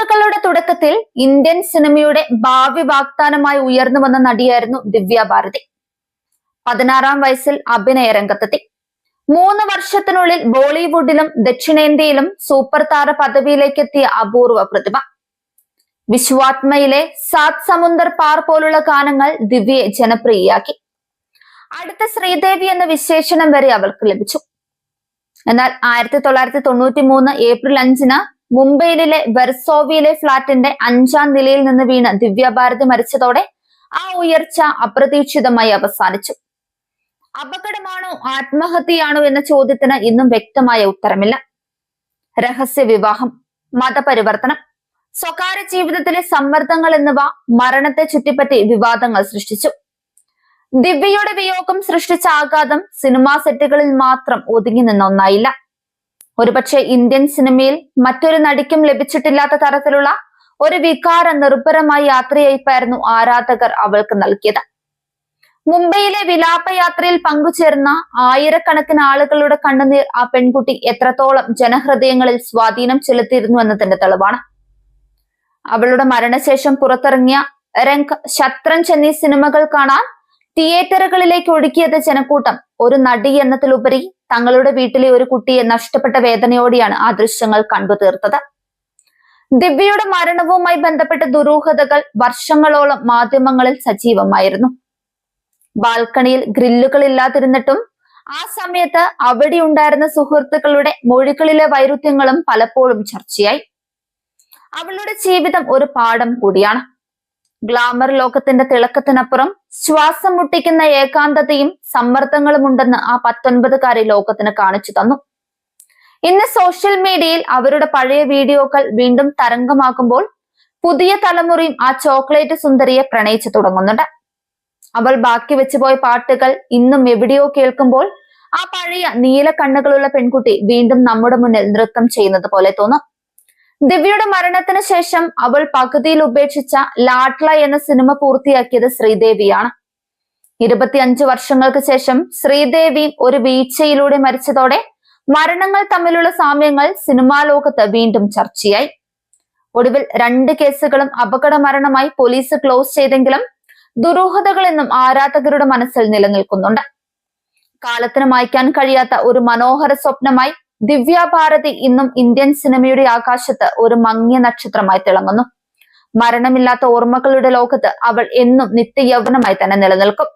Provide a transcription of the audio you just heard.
തൊണ്ണൂറുകളുടെ തുടക്കത്തിൽ ഇന്ത്യൻ സിനിമയുടെ ഭാവി വാഗ്ദാനമായി ഉയർന്നു വന്ന നടിയായിരുന്നു ദിവ്യ ഭാരതി. പതിനാറാം വയസ്സിൽ അഭിനയ രംഗത്തെത്തി. മൂന്ന് വർഷത്തിനുള്ളിൽ ബോളിവുഡിലും ദക്ഷിണേന്ത്യയിലും സൂപ്പർ താര പദവിയിലേക്ക് എത്തിയ അപൂർവ പ്രതിഭ. വിശ്വാത്മയിലെ സാത് സമുന്ദർ പാർ പോലുള്ള ഗാനങ്ങൾ ദിവ്യയെ ജനപ്രിയയാക്കി. അടുത്ത ശ്രീദേവി എന്ന വിശേഷണം വരെ അവൾക്ക് ലഭിച്ചു. എന്നാൽ ആയിരത്തി തൊള്ളായിരത്തി തൊണ്ണൂറ്റി മൂന്ന് ഏപ്രിൽ അഞ്ചിന് മുംബൈയിലെ വെർസോവിയിലെ ഫ്ളാറ്റിന്റെ അഞ്ചാം നിലയിൽ നിന്ന് വീണ് ദിവ്യഭാരതി മരിച്ചതോടെ ആ ഉയർച്ച അപ്രതീക്ഷിതമായി അവസാനിച്ചു. അപകടമാണോ ആത്മഹത്യയാണോ എന്ന ചോദ്യത്തിന് ഇന്നും വ്യക്തമായ ഉത്തരമില്ല. രഹസ്യ വിവാഹം മതപരിവർത്തനം സ്വകാര്യ ജീവിതത്തിലെ സമ്മർദ്ദങ്ങൾ എന്നിവ മരണത്തെ ചുറ്റിപ്പറ്റി വിവാദങ്ങൾ സൃഷ്ടിച്ചു. ദിവ്യയുടെ വിയോഗം സൃഷ്ടിച്ച ആഘാതം സിനിമാ സെറ്റുകളിൽ മാത്രം ഒതുങ്ങി നിന്ന ഒന്നായില്ല. ഒരുപക്ഷെ ഇന്ത്യൻ സിനിമയിൽ മറ്റൊരു നടിക്കും ലഭിച്ചിട്ടില്ലാത്ത തരത്തിലുള്ള ഒരു വികാര നിർഭരമായ യാത്രയയപ്പായിരുന്നു ആരാധകർ അവൾക്ക് നൽകിയത്. മുംബൈയിലെ വിലാപയാത്രയിൽ പങ്കുചേർന്ന ആയിരക്കണക്കിന് ആളുകളുടെ കണ്ണുനീർ ആ പെൺകുട്ടി എത്രത്തോളം ജനഹൃദയങ്ങളിൽ സ്വാധീനം ചെലുത്തിയിരുന്നു എന്നതിന്റെ തെളിവാണ്. അവളുടെ മരണശേഷം പുറത്തിറങ്ങിയ രംഗ് ശത്രഞ്ച് എന്നീ സിനിമകൾ കാണാൻ തിയേറ്ററുകളിലേക്ക് ഒഴുക്കിയത് ജനക്കൂട്ടം. ഒരു നടി എന്നതിലുപരി തങ്ങളുടെ വീട്ടിലെ ഒരു കുട്ടിയെ നഷ്ടപ്പെട്ട വേദനയോടെയാണ് ആ ദൃശ്യങ്ങൾ കണ്ടു തീർത്തത്. ദിവ്യയുടെ മരണവുമായി ബന്ധപ്പെട്ട ദുരൂഹതകൾ വർഷങ്ങളോളം മാധ്യമങ്ങളിൽ സജീവമായിരുന്നു. ബാൽക്കണിയിൽ ഗ്രില്ലുകൾ ഇല്ലാതിരുന്നിട്ടും ആ സമയത്ത് അവിടെ ഉണ്ടായിരുന്ന സുഹൃത്തുക്കളുടെ മൊഴികളിലെ വൈരുദ്ധ്യങ്ങളും പലപ്പോഴും ചർച്ചയായി. അവളുടെ ജീവിതം ഒരു പാഠം കൂടിയാണ്. ഗ്ലാമർ ലോകത്തിന്റെ തിളക്കത്തിനപ്പുറം ശ്വാസം മുട്ടിക്കുന്ന ഏകാന്തതയും സമ്മർദ്ദങ്ങളും ഉണ്ടെന്ന് ആ പത്തൊൻപതുകാരി ലോകത്തിന് കാണിച്ചു തന്നു. ഇന്ന് സോഷ്യൽ മീഡിയയിൽ അവരുടെ പഴയ വീഡിയോകൾ വീണ്ടും തരംഗമാക്കുമ്പോൾ പുതിയ തലമുറയും ആ ചോക്ലേറ്റ് സുന്ദരിയെ പ്രണയിച്ചു തുടങ്ങുന്നുണ്ട്. അവൾ ബാക്കി വെച്ചുപോയ പാട്ടുകൾ ഇന്നും എവിടെയോ കേൾക്കുമ്പോൾ ആ പഴയ നീല കണ്ണുകളുള്ള പെൺകുട്ടി വീണ്ടും നമ്മുടെ മുന്നിൽ നൃത്തം ചെയ്യുന്നത് പോലെ തോന്നും. ദിവ്യയുടെ മരണത്തിന് ശേഷം അവൾ പകുതിയിൽ ഉപേക്ഷിച്ച ലാട്ല എന്ന സിനിമ പൂർത്തിയാക്കിയത് ശ്രീദേവിയാണ്. ഇരുപത്തിയഞ്ചു വർഷങ്ങൾക്ക് ശേഷം ശ്രീദേവി ഒരു വീഴ്ചയിലൂടെ മരിച്ചതോടെ മരണങ്ങൾ തമ്മിലുള്ള സാമ്യങ്ങൾ സിനിമാ ലോകത്ത് വീണ്ടും ചർച്ചയായി. ഒടുവിൽ രണ്ട് കേസുകളും അപകട മരണമായി പോലീസ് ക്ലോസ് ചെയ്തെങ്കിലും ദുരൂഹതകൾ എന്നും ആരാധകരുടെ മനസ്സിൽ നിലനിൽക്കുന്നുണ്ട്. കാലത്തിന് മായ്ക്കാൻ കഴിയാത്ത ഒരു മനോഹര സ്വപ്നമായി ദിവ്യ ഭാരതി ഇന്നും ഇന്ത്യൻ സിനിമയുടെ ആകാശത്ത് ഒരു മങ്ങിയ നക്ഷത്രമായി തിളങ്ങുന്നു. മരണമില്ലാത്ത ഓർമ്മകളുടെ ലോകത്ത് അവൾ എന്നും നിത്യയൗവനമായി തന്നെ നിലനിൽക്കും.